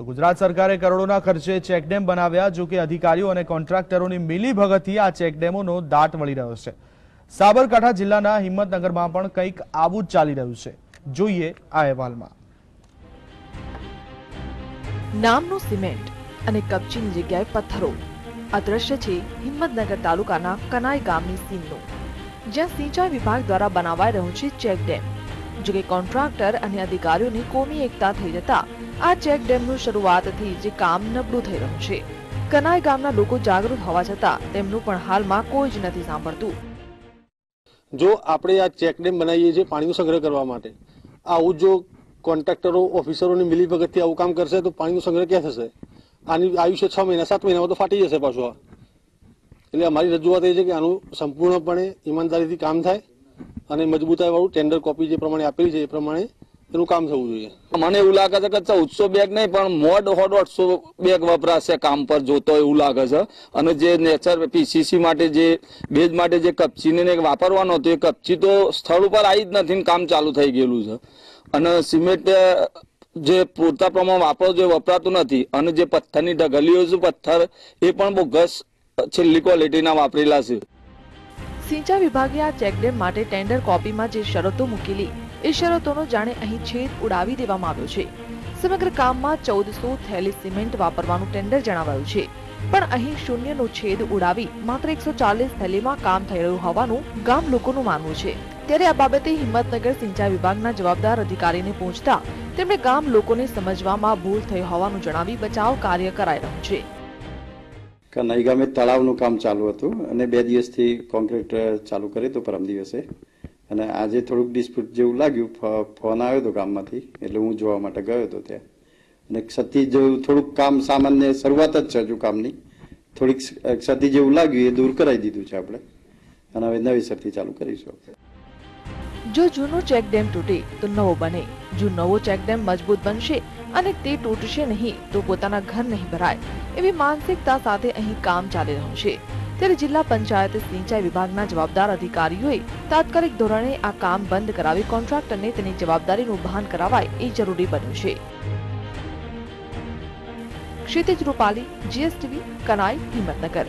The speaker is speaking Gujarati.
ગુજરાત સરકારે કરોડોના ખર્ચે ચેકડેમ બનાવ્યા, જો અધિકારીઓ અને કોન્ટ્રાક્ટરોની મિલીભગતથી આ ચેકડેમોનો દાટ મળી રહ્યો છે. સાબરકાંઠા જિલ્લાના હિંમતનગરમાં પણ કંઈક આવું ચાલી રહ્યું છે. જોઈએ આ અહેવાલમાં. નામનું સિમેન્ટ અને કપચીની જગ્યાએ પથ્થરો. આ દ્રશ્ય છે હિંમતનગર તાલુકાના કનાઈ ગામની સીનનું જ્યાં સિંચાઈ વિભાગ દ્વારા બનાવાઈ રહ્યું છે ચેક ડેમ જો કે કોન્ટ્રાક્ટર અને અધિકારીઓની કોમી એકતા થઈ જતા આ ચેક ડેમનું શરૂઆતથી જે કામ નબળું થઈ રહ્યું છે. કનાઈ ગામના લોકો જાગૃત હોવા છતાં તેમનું પણ હાલમાં કોઈ જ નથી સાંભળતું. જો આપણે આ ચેક ડેમ બનાવીએ છીએ પાણીનો સંગ્રહ કરવા માટે, આવું જો કોન્ટ્રાક્ટરો, ઓફિસરોની મિલીભગતથી આવું કામ કરશે તો પાણીનો સંગ્રહ ક્યાં થશે? આની આયુષ્ય છ મહિના, સાત મહિનામાં તો ફાટી જશે પાછું એટલે અમારી રજૂઆત એ છે કે આનું સંપૂર્ણપણે ઈમાનદારીથી કામ થાય અને મજબૂતાઈવાળું ટેન્ડર કોપી જે પ્રમાણે આપેલી છે એ પ્રમાણે એનું કામ થવું જોઈએ. મને એવું લાગે છે કે ચૌદસો બેગ નહીં, પણ મોડ હો દોઢસો બેગ વપરાશે કામ પર, જોતો એવું લાગે છે. અને જે નેચર પીસીસી માટે જે બેજ માટે જે કપચીને વાપરવાનો હતો, એ કપચી તો સ્થળ ઉપર આવી જ નથી ને કામ ચાલુ થઈ ગયેલું છે. અને સિમેન્ટ જે પૂરતા પ્રમાણ વાપરો, જે વપરાતું નથી. અને જે પથ્થરની ઢગલીઓ છે, પથ્થર, એ પણ બહુ ઘસ છેલ્લી ક્વોલિટીના વાપરેલા છે. સિંચાઈ વિભાગે આ ચેકડેમ માટે ટેન્ડર કોપીમાં જે શરતો મૂકેલી. એ જાણે અહીં છેદ ઉડાવી દેવામાં આવ્યો છે. સમગ્ર કામમાં ચૌદસો થેલી સિમેન્ટ વાપરવાનું ટેન્ડર જણાવાયું છે. પણ અહીં શૂન્યનો છેદ ઉડાવી માત્ર એકસો થેલીમાં કામ થઈ રહ્યું હોવાનું ગામ લોકોનું માનવું છે. ત્યારે આ બાબતે હિંમતનગર સિંચાઈ વિભાગના જવાબદાર અધિકારીને પહોંચતા તેમણે ગામ લોકોને સમજવામાં ભૂલ થઈ હોવાનું જણાવી બચાવ કાર્ય કરાઈ રહ્યું છે. કનાઈ ગામે તળાવનું કામ ચાલુ હતું અને બે દિવસથી કોન્ક્રીટ ચાલુ કર્યું હતું પરમ દિવસે. અને આજે થોડુંક ડિસ્પ્યુટ જેવું લાગ્યું ફોન આવ્યો હતો ગામમાંથી, એટલે હું જોવા માટે ગયો હતો ત્યાં. અને ક્ષતિ જેવું થોડુંક કામ સામાન્ય શરૂઆત જ છે હજુ કામની. થોડીક ક્ષતિ જેવું લાગ્યું, એ દૂર કરાવી દીધું છે આપણે. અને હવે નવીસરથી ચાલુ કરીશું. જો જૂનો ચેકડેમ તૂટે, તો નવો બને. જો નવો ચેકડેમ મજબૂત બનશે અને તે તૂટશે નહીં, તો પોતાના ઘર નહીં ભરાય. એવી માનસિકતા સાથે અહીં કામ ચાલી રહ્યું છે. ત્યારે જિલ્લા પંચાયત સિંચાઈ વિભાગના જવાબદાર અધિકારીઓએ તાત્કાલિક ધોરણે આ કામ બંધ કરાવી કોન્ટ્રાક્ટરને તેની જવાબદારીનું ભાન કરાવાય એ જરૂરી બન્યું છે. ક્ષિતિજ રૂપાલી જીએસટીવી કનાઈ, હિંમતનગર.